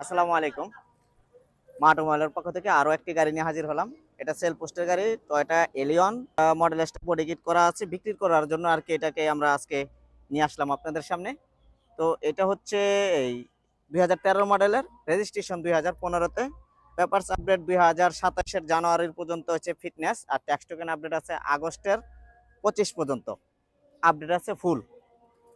আসসালামু আলাইকুম। মা অটোমোবাইলের পক্ষ থেকে আরও একটি গাড়ি নিয়ে হাজির হলাম। এটা সেল পোস্টের গাড়ি Toyota Allion model body kit করা আছে, বিক্রি করার জন্য আর কি এটাকে আমরা আজকে নিয়ে আসলাম আপনাদের সামনে। তো এটা হচ্ছে এই দুই হাজার তেরো মডেলের রেজিস্ট্রেশন দুই হাজার পনেরোতে। পেপারস আপডেট দুই হাজার সাতাশের জানুয়ারির পর্যন্ত হচ্ছে ফিটনেস আর ট্যাক্স টোকেন আপডেট আছে আগস্টের পঁচিশ পর্যন্ত। আপডেট আছে ফুল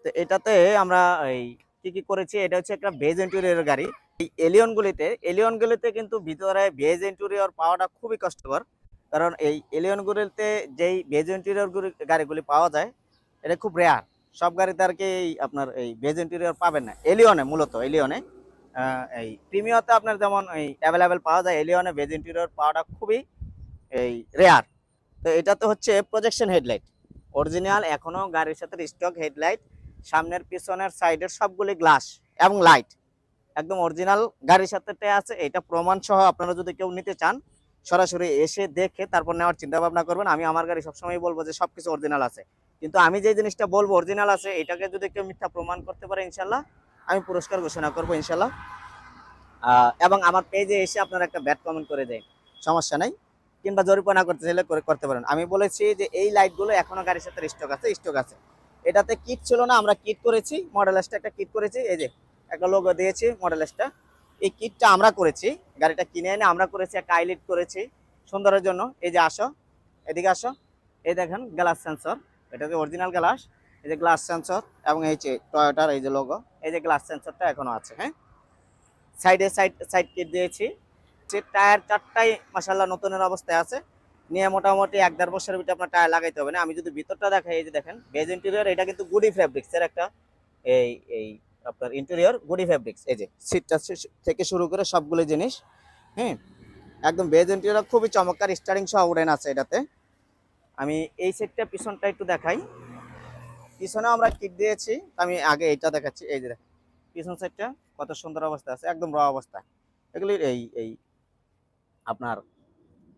তো এটাতে আমরা এই কী কী করেছি, এটা হচ্ছে একটা ভেজ ইন্টেরিয়র গাড়ি। এই এলিয়ন গুলিতে এলিয়ন গুলিতে কিন্তু ভিতরে ভেজ ইন্টেরিয়র পাওয়াটা খুবই কষ্টকর। কারণ এই এলিয়ন গুলিতে যেই ভেজ ইন্টেরিয়র গাড়িগুলি পাওয়া যায়, এটা খুব রেয়ার সব গাড়িতে আর কি আপনার এই ভেজ ইন্টেরিয়র পাবেন না। এলিয়নে মূলত এলিয়নে এই প্রিমিয়াতে আপনার যেমন এই অ্যাভেলেবেল পাওয়া যায় এলিয়নে ভেজ ইন্টেরিয়র পাওয়াটা খুবই এই রেয়ার তো এটা তো হচ্ছে প্রজেকশন হেডলাইট অরিজিনাল এখনও গাড়ির সাথে স্টক হেডলাইট সামনের, পিছনের সাইডের সবগুলি গ্লাস এবং লাইট একদম অরিজিনাল গাড়ির সাথে আছে, এটা প্রমাণ সহ আপনারা যদি কেউ নিতে চান, সরাসরি এসে দেখে তারপর নেওয়ার চিন্তা ভাবনা করবেন। আমি আমার গাড়ি সবসময় বলব যে সবকিছু অরিজিনাল আছে। কিন্তু আমি যে জিনিসটা বলব অরিজিনাল আছে, এটাকে যদি কেউ মিথ্যা প্রমাণ করতে পারে ইনশাল্লাহ, আমি পুরস্কার ঘোষণা করব ইনশাল্লাহ। এবং আমার পেজে এসে আপনারা একটা ব্যাড কমেন্ট করে দেয় সমস্যা নাই। কিংবা জরিমানা করতে চাইলে করে, করতে পারেন। আমি বলেছি যে এই লাইটগুলো এখনও গাড়ির সাথে স্টক আছে স্টক আছে। এটাতে কিট ছিল না, আমরা কিট করেছি মডেল একটা কিট করেছি, এই যে একটা লোগো দিয়েছি মডেল এসটা এই কিটটা আমরা করেছি, গাড়িটা কিনে এনে আমরা করেছি, একটা আইলিট করেছি, সুন্দরের জন্য। এই যে আসো, এদিকে আসো। এই দেখেন গ্লাস সেন্সর এটা যে অরিজিনাল গ্লাস এই যে গ্লাস সেন্সর এবং এই যে টয়োটার এই যে লোগো এই যে গ্লাস সেন্সরটা এখনও আছে হ্যাঁ? সাইডে সাইড সাইড কিট দিয়েছি। যে টায়ার চারটাই মাসাল্লাহ নতুনের অবস্থায় আছে। নিয়ে মোটামুটি এক দেড় বছরের ভিতরে আপনার টায়ার লাগাইতে হবে না। আমি যদি ভিতরটা দেখাই, এই যে দেখেন বেজ ইন্টেরিয়র এটা কিন্তু গুডি ফ্যাব্রিক্স এর একটা, এই এই আপনার ইন্টেরিয়র গুডি ফ্যাব্রিক্স এই যে সিটটা থেকে শুরু করে সবগুলো জিনিস হ্যাঁ একদম বেজ ইন্টেরিয়র খুবই চমৎকার স্টারিং সহ উডেন আছে এটাতে। আমি এই সেটটা পিছনটা একটু দেখাই। পিছনে আমরা কিট দিয়েছি, আমি আগে এইটা দেখাচ্ছি, এই যে দেখেন পিছন সাইডটা কত সুন্দর অবস্থা আছে, একদম র অবস্থা। এগুলি এই এই আপনার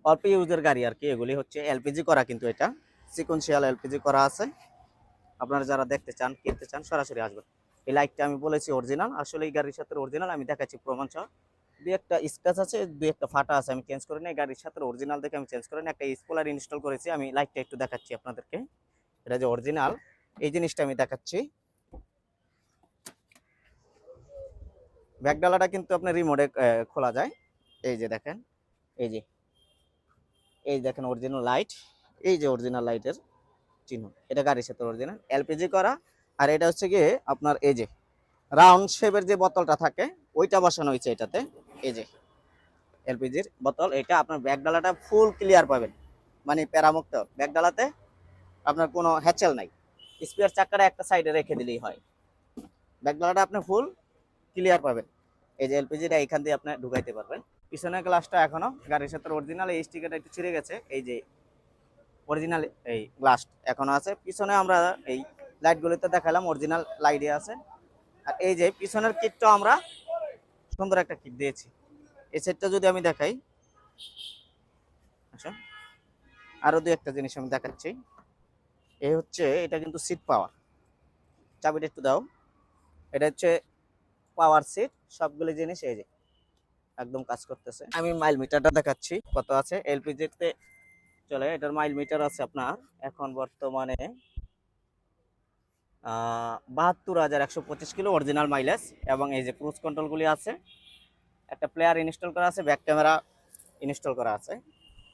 অল্প ইউজের গাড়ি আর কি, এগুলি হচ্ছে এলপিজি করা কিন্তু এটা। সিকোয়েন্সিয়াল এলপিজি করা আছে। আপনারা যারা দেখতে চান, কিনতে চান, সরাসরি আসবেন। এই লাইটটা আমি বলেছি অরিজিনাল আসলে এই গাড়ির সাথে অরিজিনাল আমি দেখাচ্ছি প্রমাণ সহ দুই একটা স্ক্র্যাচ আছে, দুই একটা ফাটা আছে, আমি চেঞ্জ করে নিই গাড়ির সাথে অরিজিনাল দেখে আমি চেঞ্জ করে নিই একটা স্পোলার ইনস্টল করেছি, আমি লাইটটা একটু দেখাচ্ছি আপনাদেরকে। এটা যে অরিজিনাল এই জিনিসটা আমি দেখাচ্ছি। ব্যাকডালাটা কিন্তু আপনার রিমোটে খোলা যায়। এই যে দেখেন, এই যে, এই দেখেন অরিজিনাল লাইট এই যে অরিজিনাল লাইটের চিহ্ন, এটা গাড়ির সাথে অরিজিনাল এলপিজি করা আর এটা হচ্ছে গিয়ে আপনার এই যে রাউন্ড শেপের যে বোতলটা থাকে, ওইটা বসানো হয়েছে এটাতে। এই যে এলপিজির বোতল, এটা আপনার ব্যাগডালাটা ফুল ক্লিয়ার পাবেন। মানে প্যারামুক্ত। ব্যাগডালাতে আপনার কোনো হ্যাচেল নাই। স্পিয়ার চাকাটা একটা সাইডে রেখে দিলেই হয়। ব্যাগডালাটা আপনি ফুল ক্লিয়ার পাবেন। এই যে এলপিজিটা এখান দিয়ে আপনি ঢুকাইতে পারবেন। পিছনের গ্লাসটা এখনও গাড়ির সাথে অরিজিনাল এই স্টিকারটা একটু ছিঁড়ে গেছে। এই যে অরিজিনাল এই গ্লাস এখনও আছে। পিছনে আমরা এই লাইটগুলিতে দেখালাম অরিজিনাল লাইটে আছে। আর এই যে পিছনের কিটটাও আমরা সুন্দর একটা কিট দিয়েছি। এই সেটটা যদি আমি দেখাই আচ্ছা আরও দুই একটা জিনিস আমি দেখাচ্ছি। এই হচ্ছে, এটা কিন্তু সিট পাওয়ার চাবিটা একটু দাও। এটা হচ্ছে পাওয়ার সিট সবগুলো জিনিস এই যে একদম কাজ করতেছে। আমি মাইল মিটারটা দেখাচ্ছি, কত আছে? এলপিজিতে চলে, এটার মাইল মিটার আছে আপনার। এখন বর্তমানে বাহাত্তর হাজার একশো পঁচিশ কিলো অরিজিনাল মাইলেজ এবং এই যে ক্রুজ কন্ট্রোলগুলি আছে, একটা প্লেয়ার ইনস্টল করা আছে ব্যাক ক্যামেরা ইনস্টল করা আছে,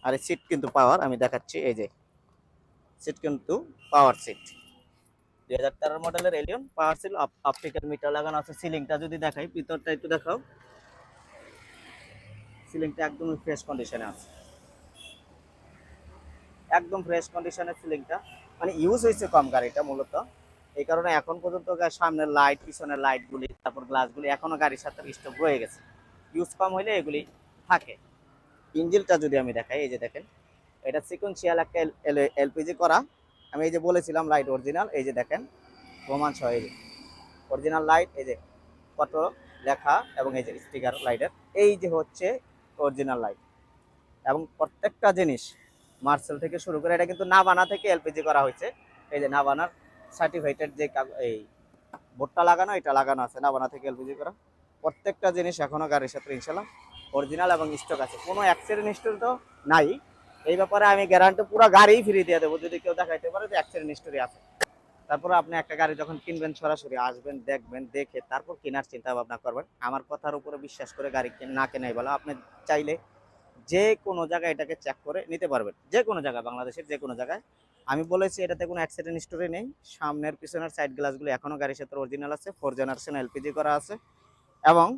আর এই সিট কিন্তু পাওয়ার আমি দেখাচ্ছি এই যে সিট কিন্তু পাওয়ার সিট দুই হাজার তেরো মডেলের Allion power seal optical meter লাগানো আছে সিলিংটা যদি দেখাই, ভিতরটা একটু দেখাও। সিলিংটা একদম ফ্রেশ কন্ডিশনে আছে। একদম ফ্রেশ কন্ডিশনের সিলিংটা মানে ইউজ হয়েছে কম গাড়িটা মূলত। এই কারণে এখন পর্যন্ত সামনের লাইট পিছনের লাইটগুলি তারপর গ্লাসগুলি এখনও গাড়ির সাথে স্টক রয়ে গেছে। ইউজ কম হইলে এগুলি থাকে। ইঞ্জিনটা যদি আমি দেখাই, এই যে দেখেন, এটা সিকোয়েন্সিয়াল একটা এলপিজি করা। আমি এই যে বলেছিলাম লাইট অরিজিনাল এই যে দেখেন, প্রমাণ সহ এই যে অরিজিনাল লাইট এই যে কত লেখা এবং এই যে স্টিকার লাইটের এই যে হচ্ছে অরিজিনাল লাইট এবং প্রত্যেকটা জিনিস মার্সেল থেকে শুরু করে, এটা কিন্তু না বানা থেকে এলপিজি করা হয়েছে। এই যে নাবানার সার্টিফাইডের যে এই বোর্ডটা লাগানো, এটা লাগানো আছে না বানা থেকে এলপিজি করা? প্রত্যেকটা জিনিস এখনও গাড়ির সাথে ইনশাল্লাহ অরিজিনাল এবং স্টক আছে। কোনো অ্যাক্সিডেন্ট হিস্টোরি তো নাই। এই ব্যাপারে আমি গ্যারান্টি পুরো গাড়ি ফিরিয়ে দিয়ে দেবো। যদি কেউ দেখাইতে পারে যে অ্যাক্সিডেন্ট হিস্টোরি আছে। তারপরে আপনি একটা গাড়ি যখন কিনবেন সরাসরি, আসবেন, দেখবেন, দেখে তারপর কেনার চিন্তা ভাবনা করবেন। আমার কথার উপরে বিশ্বাস করে গাড়ি না কেনাই বলো আপনি চাইলে যে কোনো জায়গায় এটাকে চেক করে নিতে পারবেন। যে কোনো জায়গায়, বাংলাদেশের যে কোনো জায়গায়। আমি বলেছি এটাতে কোনো অ্যাক্সিডেন্ট স্টোরি নেই। সামনের পিছনের সাইড গ্লাসগুলো এখনও গাড়ির সাথে অরিজিনাল আছে ফোর জেনারেশন এলপিজি করা আছে এবং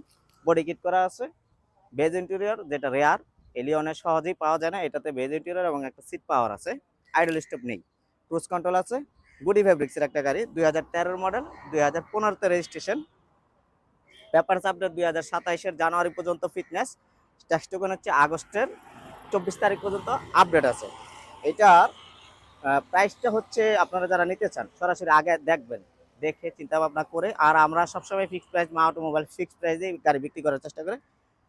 বডি কিট করা আছে। বেজ ইন্টেরিয়র যেটা রেয়ার এলিয়নের সহজেই পাওয়া যায় না, এটাতে বেজ ইন্টেরিয়র এবং একটা সিট পাওয়ার আছে আইডল স্টপ নেই। ক্রুজ কন্ট্রোল আছে গুডি ফেব্রিক্সের একটা গাড়ি, দুই হাজার তেরোর মডেল দুই হাজার পনেরোতে রেজিস্ট্রেশন পেপারস আপডেট দুই হাজার সাতাইশের জানুয়ারি পর্যন্ত ফিটনেস ট্যাক্স টোকেন হচ্ছে আগস্টের, চব্বিশ তারিখ পর্যন্ত আপডেট আছে। এটার প্রাইসটা হচ্ছে আপনারা যারা নিতে চান, সরাসরি আগে দেখবেন, দেখে চিন্তা ভাবনা করে। আর আমরা সবসময় fixed price Maa automobile fixed প্রাইসে গাড়ি বিক্রি করার চেষ্টা করে।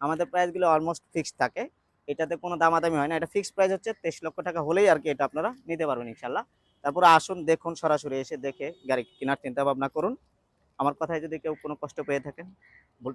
আমাদের প্রাইসগুলো অলমোস্ট ফিক্সড থাকে। এটাতে কোনো দামাদামি হয় না। এটা ফিক্সড প্রাইস হচ্ছে তেইশ লক্ষ টাকা হলেই আর কি এটা আপনারা নিতে পারবেন ইনশাল্লাহ তারপরে আসুন, দেখুন, সরাসরি এসে দেখে গাড়ি কেনার চিন্তা ভাবনা করুন। আমার কথায় যদি কেউ কোনো কষ্ট পেয়ে থাকেন, ভুল